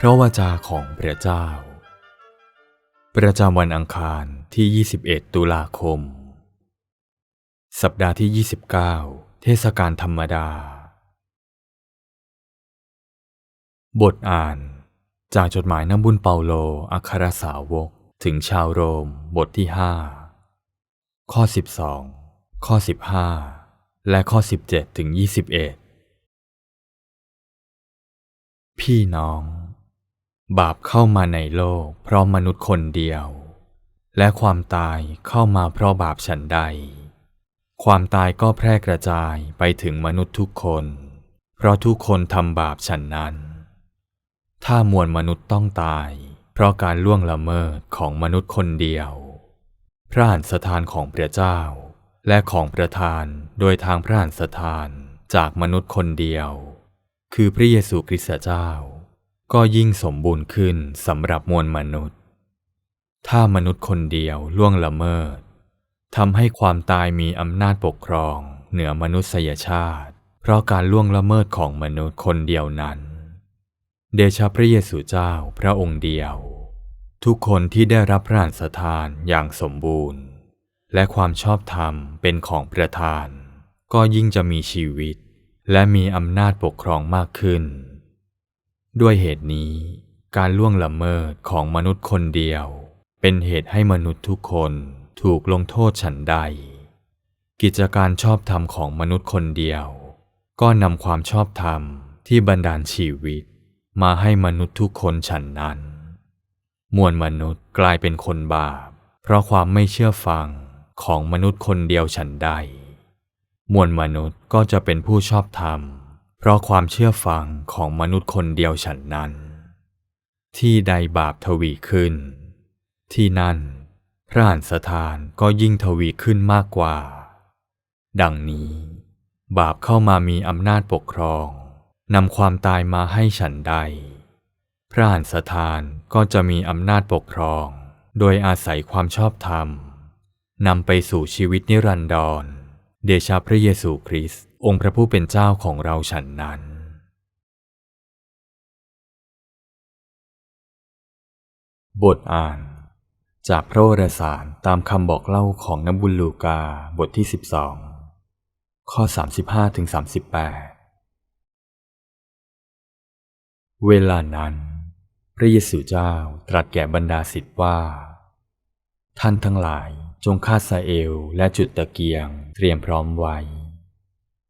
พระวจาของพระเจ้า ประจำวันอังคารที่ 21 ตุลาคม สัปดาห์ที่ 29 เทศกาลธรรมดา บทอ่าน จากจดหมายน้ำบุญเปาโลอัครสาวกถึงชาวโรม บทที่ 5 ข้อ 12 ข้อ 15 และข้อ 17 ถึง 21 พี่น้อง บาปเข้ามาในโลก เพราะมนุษย์คนเดียว และความตายเข้ามาเพราะบาปฉันใด ความตายก็แพร่กระจายไปถึงมนุษย์ทุกคน เพราะทุกคนทำบาปฉันนั้น ถ้ามวลมนุษย์ต้องตาย เพราะการล่วงละเมิดของมนุษย์คนเดียว พระหันสถานของพระเจ้า และของประธานโดยทางพระหันสถานจากมนุษย์คนเดียว คือพระเยซูคริสต์เจ้า ก็ยิ่งสมบูรณ์ขึ้นสำหรับมวลมนุษย์ ถ้ามนุษย์คนเดียวล่วงละเมิดทำให้ความตายมีอำนาจปกครองเหนือมนุษยชาติ เพราะการล่วงละเมิดของมนุษย์คนเดียวนั้น เดชะพระเยซูเจ้าพระองค์เดียว ทุกคนที่ได้รับพระราชทานอย่างสมบูรณ์ และความชอบธรรมเป็นของประธาน ก็ยิ่งจะมีชีวิต และมีอำนาจปกครองมากขึ้น ด้วยเหตุนี้ การล่วงละเมิดของมนุษย์คนเดียว เป็นเหตุให้มนุษย์ทุกคนถูกลงโทษฉันใด กิจการชอบธรรมของมนุษย์คนเดียว ก็นำความชอบธรรมที่บันดาลชีวิต มาให้มนุษย์ทุกคนฉันนั้น มวลมนุษย์กลายเป็นคนบาป เพราะความไม่เชื่อฟังของมนุษย์คนเดียวฉันใด มวลมนุษย์ก็จะเป็นผู้ชอบธรรม ราะความเชื่อฟังของมนุษย์คนเดียวฉันนั้น ที่ใดบาปทวีขึ้น ที่นั่นพระหันสถานก็ยิ่งทวีขึ้นมากกว่า ดังนี้ บาปเข้ามามีอำนาจปกครองนำความตายมาให้ฉันใด พระหันสถานก็จะมีอำนาจปกครอง โดยอาศัยความชอบธรรมนำไปสู่ชีวิตนิรันดรเดชะพระเยซูคริสต์ องค์พระผู้เป็นเจ้าของเราฉันนั้น บทอ่าน จากพระวรสารตามคำบอกเล่าของนบุญลูกาบทที่ 12 ข้อ 35ถึง38 เวลานั้น พระเยซูเจ้าตรัสแก่บรรดาศิษย์ว่า ท่านทั้งหลายจงคาดซาเอลและจุดตะเกียงเตรียมพร้อมไว้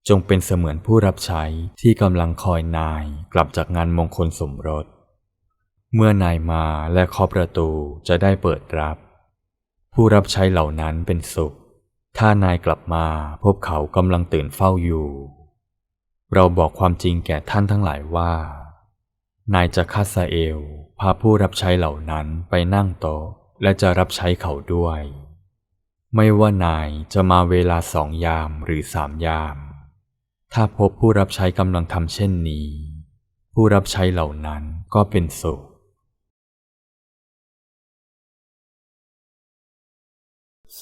จงเป็นเสมือนผู้รับใช้ที่กำลังคอยนายกลับจากงานมงคลสมรส เมื่อนายมาและเคาะประตูจะได้เปิดรับ ผู้รับใช้เหล่านั้นเป็นสุข ถ้านายกลับมาพบเขากำลังตื่นเฝ้าอยู่ เราบอกความจริงแก่ท่านทั้งหลายว่า นายจะคาซาเอล พาผู้รับใช้เหล่านั้นไปนั่งโต๊ะและจะรับใช้เขาด้วย ไม่ว่านายจะมาเวลาสองยามหรือสามยาม ถ้าพบผู้รับใช้กำลังทำเช่นนี้ ผู้รับใช้เหล่านั้นก็เป็นสุข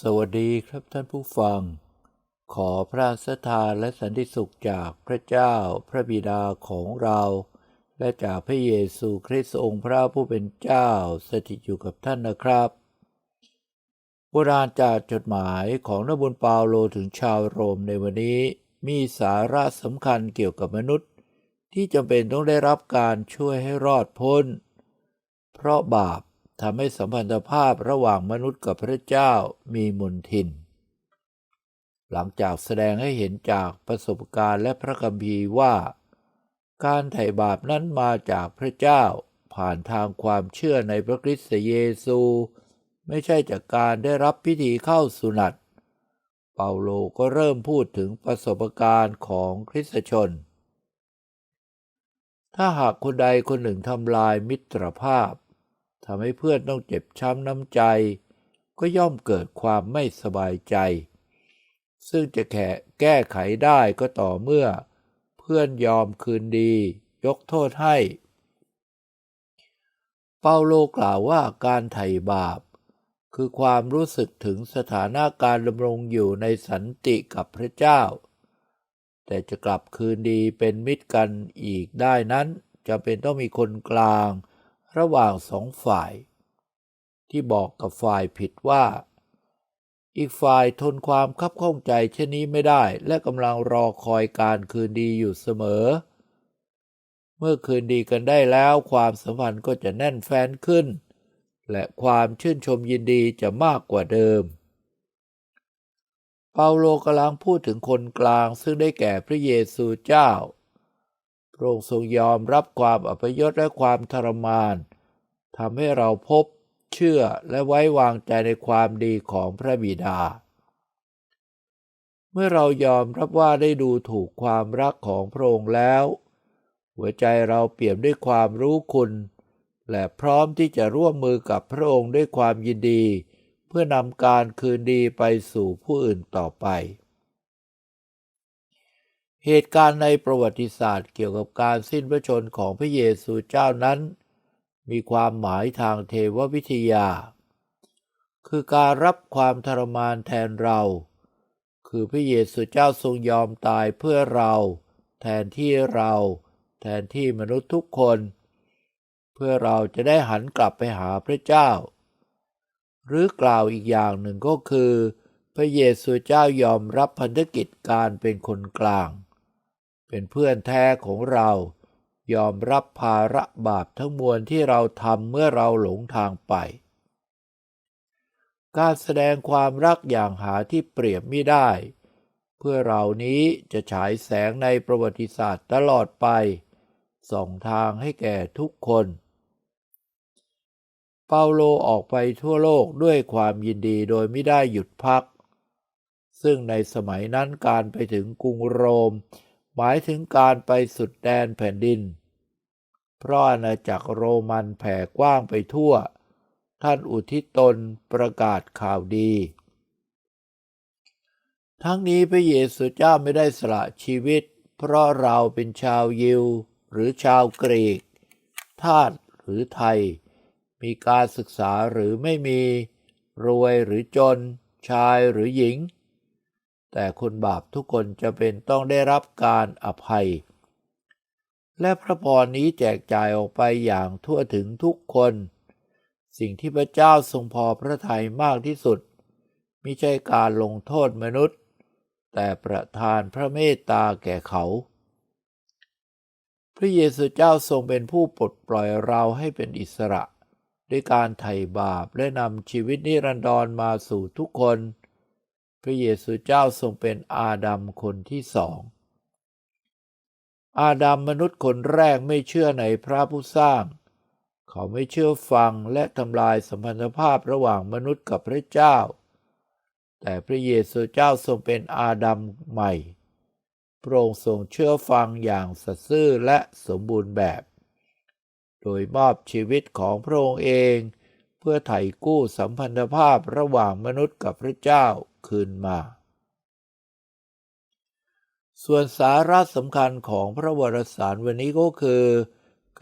สวัสดีครับท่านผู้ฟัง ขอพระสถานและสันติสุขจากพระเจ้าพระบิดาของเรา และจากพระเยซูคริสต์องค์พระผู้เป็นเจ้าสถิตอยู่กับท่านนะครับโบราณจากจดหมายของนบุญเปาโลถึงชาวโรมในวันนี้ มีสาระสำคัญเกี่ยวกับมนุษย์ ที่จำเป็นต้องได้รับการช่วยให้รอดพ้น เพราะบาปทำให้สัมพันธภาพระหว่างมนุษย์กับพระเจ้ามีมนทิน หลังจากแสดงให้เห็นจากประสบการณ์และพระคัมภีร์ว่า การไถ่บาปนั้นมาจากพระเจ้าผ่านทางความเชื่อในพระคริสต์เยซู ไม่ใช่จากการได้รับพิธีเข้าสุนัต เปาโลก็เริ่มพูดถึงประสบการณ์ของคริสตชน ถ้าหากคนใดคนหนึ่งทำลายมิตรภาพทำให้เพื่อนต้องเจ็บช้ำน้ำใจ ก็ย่อมเกิดความไม่สบายใจ ซึ่งจะแแก้ไขได้ก็ต่อเมื่อ เพื่อนยอมคืนดี ยกโทษให้ เปาโลกล่าวว่าการไถ่บาป คือความรู้สึกถึงสถานะการดำรงอยู่ในสันติกับพระเจ้า แต่จะกลับคืนดีเป็นมิตรกันอีกได้นั้นจำเป็นต้องมีคนกลางระหว่างสองฝ่าย ที่บอกกับฝ่ายผิดว่า อีกฝ่ายทนความคับข้องใจเช่นนี้ไม่ได้และกำลังรอคอยการคืนดีอยู่เสมอ เมื่อคืนดีกันได้แล้วความสัมพันธ์ก็จะแน่นแฟ้นขึ้น และความชื่นชมยินดีจะมากกว่าเดิม เปาโลกำลังพูดถึงคนกลางซึ่งได้แก่พระเยซูเจ้า พระองค์ทรงยอมรับความอัปยศและความทรมานทำให้เราพบเชื่อและไว้วางใจในความดีของพระบิดา เมื่อเรายอมรับว่าได้ดูถูกความรักของพระองค์แล้ว หัวใจเราเปี่ยมด้วยความรู้คุณ และพร้อมที่จะร่วมมือกับพระองค์ด้วยความยินดี เพื่อนำการคืนดีไปสู่ผู้อื่นต่อไป เหตุการณ์ในประวัติศาสตร์เกี่ยวกับการสิ้นพระชนของพระเยซูเจ้านั้น มีความหมายทางเทววิทยา คือการรับความทรมานแทนเรา คือพระเยซูเจ้าทรงยอมตายเพื่อเรา แทนที่เรา แทนที่มนุษย์ทุกคน เพื่อเราจะได้หันกลับไปหาพระเจ้า หรือกล่าวอีกอย่างหนึ่งก็คือ พระเยซูเจ้ายอมรับพันธกิจการเป็นคนกลาง เป็นเพื่อนแท้ของเรา ยอมรับภาระบาปทั้งมวลที่เราทำเมื่อเราหลงทางไป การแสดงความรักอย่างหาที่เปรียบไม่ได้ เพื่อเรานี้จะฉายแสงในประวัติศาสตร์ตลอดไปส่องทางให้แก่ทุกคน เปาโลออกไปทั่วโลกด้วยความยินดีโดยไม่ได้หยุดพัก ซึ่งในสมัยนั้นการไปถึงกรุงโรม หมายถึงการไปสุดแดนแผ่นดิน เพราะอาณาจักรโรมันแผ่กว้างไปทั่ว ท่านอุทิศตนประกาศข่าวดี ทั้งนี้พระเยซูเจ้าไม่ได้สละชีวิต เพราะเราเป็นชาวยิว หรือชาวกรีก ทาสหรือไทย มีการศึกษาหรือไม่มี รวยหรือจน ชายหรือหญิง แต่คนบาปทุกคนจะเป็นต้องได้รับการอภัย และพระพรนี้แจกจ่ายออกไปอย่างทั่วถึงทุกคน สิ่งที่พระเจ้าทรงพอพระทัยมากที่สุดไม่ใช่การลงโทษมนุษย์ แต่ประทานพระเมตตาแก่เขา พระเยซูเจ้าทรงเป็นผู้ปลดปล่อยเราให้เป็นอิสระ ด้วยการไถ่บาปและนำชีวิตนิรันดรมาสู่ทุกคน พระเยซูเจ้าทรงเป็นอาดัมคนที่สอง อาดัมมนุษย์คนแรกไม่เชื่อในพระผู้สร้าง เขาไม่เชื่อฟังและทำลายสัมพันธภาพระหว่างมนุษย์กับพระเจ้า แต่พระเยซูเจ้าทรงเป็นอาดัมใหม่พระองค์ทรงเชื่อฟังอย่างสัตย์ซื่อและสมบูรณ์แบบ โดยมอบชีวิตของพระองค์เอง เพื่อไถ่กู้สัมพันธภาพระหว่างมนุษย์กับพระเจ้าคืนมา ส่วนสาระสำคัญของพระวรสารวันนี้ก็คือ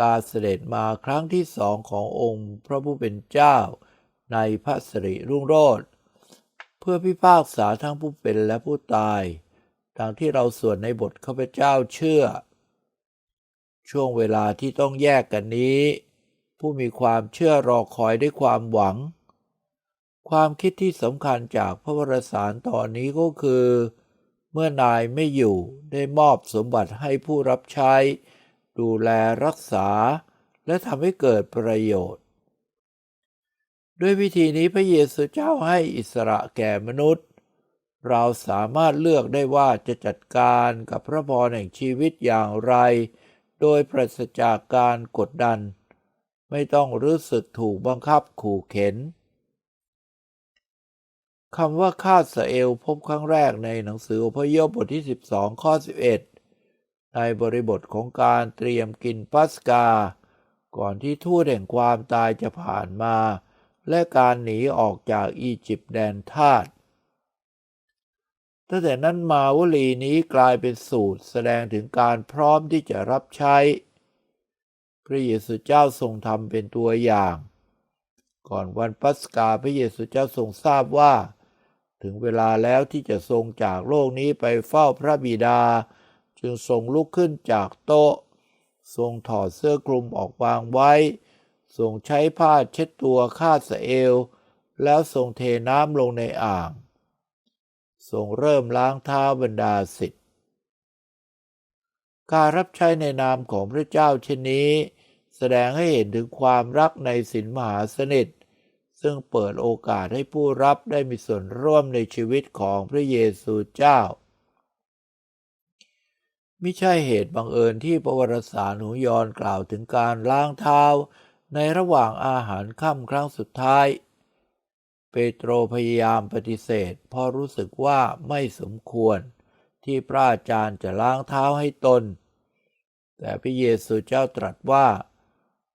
การเสด็จมาครั้งที่สองขององค์พระผู้เป็นเจ้า ในพระสิริรุ่งโรจน์เพื่อพิพากษาทั้งผู้เป็นและผู้ตายดังที่เราสวดในบทข้าพเจ้าเชื่อ ช่วงเวลาที่ต้องแยกกันนี้ ผู้มีความเชื่อรอคอยด้วยความหวัง ความคิดที่สำคัญจากพระวรสารตอนนี้ก็คือ เมื่อนายไม่อยู่ได้มอบสมบัติให้ผู้รับใช้ ดูแลรักษา และทำให้เกิดประโยชน์ ด้วยวิธีนี้พระเยซูเจ้าให้อิสระแก่มนุษย์ เราสามารถเลือกได้ว่าจะจัดการกับพระพรแห่งชีวิตอย่างไร โดยปราศจากการกดดัน ไม่ต้องรู้สึกถูกบังคับขู่เข็นคำว่าคาดสเอลพบครั้งแรกในหนังสืออพยพบทที่ 12 ข้อ 11 ในบริบทของการเตรียมกินปัสกา ก่อนที่ทูตแห่งความตายจะผ่านมา และการหนีออกจากอียิปต์แดนทาส ตั้งแต่นั้นมาวลีนี้กลายเป็นสูตรแสดงถึงการพร้อมที่จะรับใช้ พระเยซูเจ้าทรงทำเป็นตัวอย่าง ก่อนวันปัสกาพระเยซูเจ้าทรงทราบว่า ถึงเวลาแล้วที่จะทรงจากโลกนี้ไปเฝ้าพระบิดา จึงทรงลุกขึ้นจากโต๊ะ ทรงถอดเสื้อคลุมออกวางไว้ ทรงใช้ผ้าเช็ดตัวคาดสะเอว แล้วทรงเทน้ำลงในอ่าง ทรงเริ่มล้างเท้าบรรดาสิทธิ์การรับใช้ในนามของพระเจ้าเช่นนี้ แสดงให้เห็นถึงความรักในศีลมหาสนิท ซึ่งเปิดโอกาสให้ผู้รับได้มีส่วนร่วมในชีวิตของพระเยซูเจ้าไม่ใช่เหตุบังเอิญที่ประวัติศาสตร์หนูยอนกล่าวถึงการล้างเท้าในระหว่างอาหารค่ำครั้งสุดท้าย เปโตรพยายามปฏิเสธเพราะรู้สึกว่าไม่สมควร ที่พระอาจารย์จะล้างเท้าให้ตน แต่พระเยซูเจ้าตรัสว่า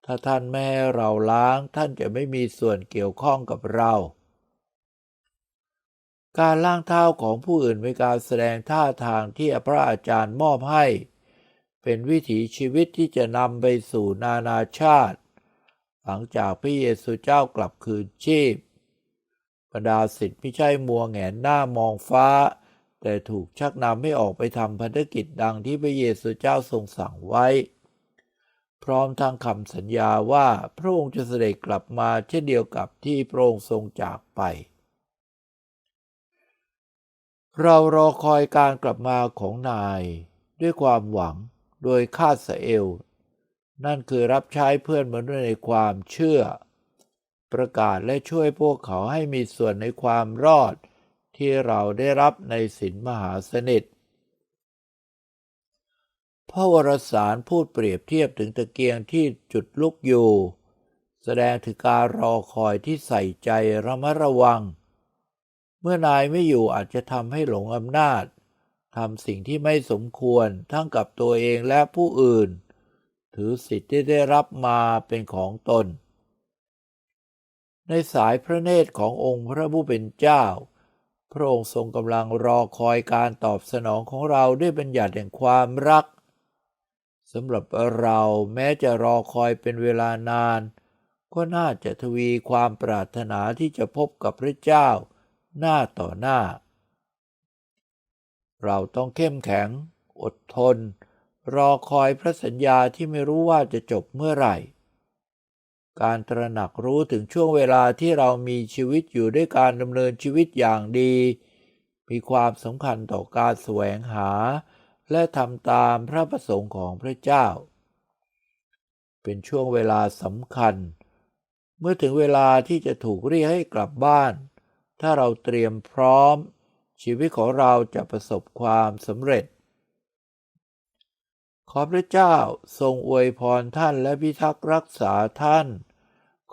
ถ้าท่านไม่ให้เราล้างท่านจะไม่มีส่วนเกี่ยวข้องกับเรา การล้างเท้าของผู้อื่นเป็นการแสดงท่าทางที่พระอาจารย์มอบให้ เป็นวิถีชีวิตที่จะนำไปสู่นานาชาติ หลังจากพระเยซูเจ้ากลับคืนชีพ บรรดาศิษย์ไม่ใช่มัวแหงนหน้ามองฟ้า แต่ถูกชักนำให้ออกไปทำพันธกิจดังที่พระเยซูเจ้าทรงสั่งไว้ พร้อมทั้งคำสัญญาว่าพระองค์จะเสด็จกลับมาเช่นเดียวกับที่พระองค์ทรงจากไป เรารอคอยการกลับมาของนายด้วยความหวังโดยคาดสเอวนั่นคือรับใช้เพื่อนมนุษย์ในความเชื่อ ประกาศและช่วยพวกเขาให้มีส่วนในความรอด ที่เราได้รับในศีลมหาสนิทพระวรสารพูดเปรียบเทียบถึงตะเกียงที่จุดลุกอยู่ แสดงถึงการรอคอยที่ใส่ใจระมัดระวัง เมื่อนายไม่อยู่อาจจะทำให้หลงอำนาจทำสิ่งที่ไม่สมควรทั้งกับตัวเองและผู้อื่น ถือสิทธิ์ที่ได้รับมาเป็นของตน ในสายพระเนตรขององค์พระผู้เป็นเจ้า พระองค์ทรงกำลังรอคอยการตอบสนองของเราด้วยบัญญัติแห่งความรักสำหรับเราแม้จะรอคอยเป็นเวลานาน ก็น่าจะทวีความปรารถนาที่จะพบกับพระเจ้า หน้าต่อหน้า เราต้องเข้มแข็ง อดทน รอคอยพระสัญญาที่ไม่รู้ว่าจะจบเมื่อไหร่ การตระหนักรู้ถึงช่วงเวลาที่เรามีชีวิตอยู่ด้วยการดำเนินชีวิตอย่างดี มีความสำคัญต่อการแสวงหา และทำตามพระประสงค์ของพระเจ้า เป็นช่วงเวลาสำคัญ เมื่อถึงเวลาที่จะถูกเรียกให้กลับบ้าน ถ้าเราเตรียมพร้อม ชีวิตของเราจะประสบความสำเร็จขอพระเจ้าทรงอวยพรท่านและพิทักษ์รักษาท่าน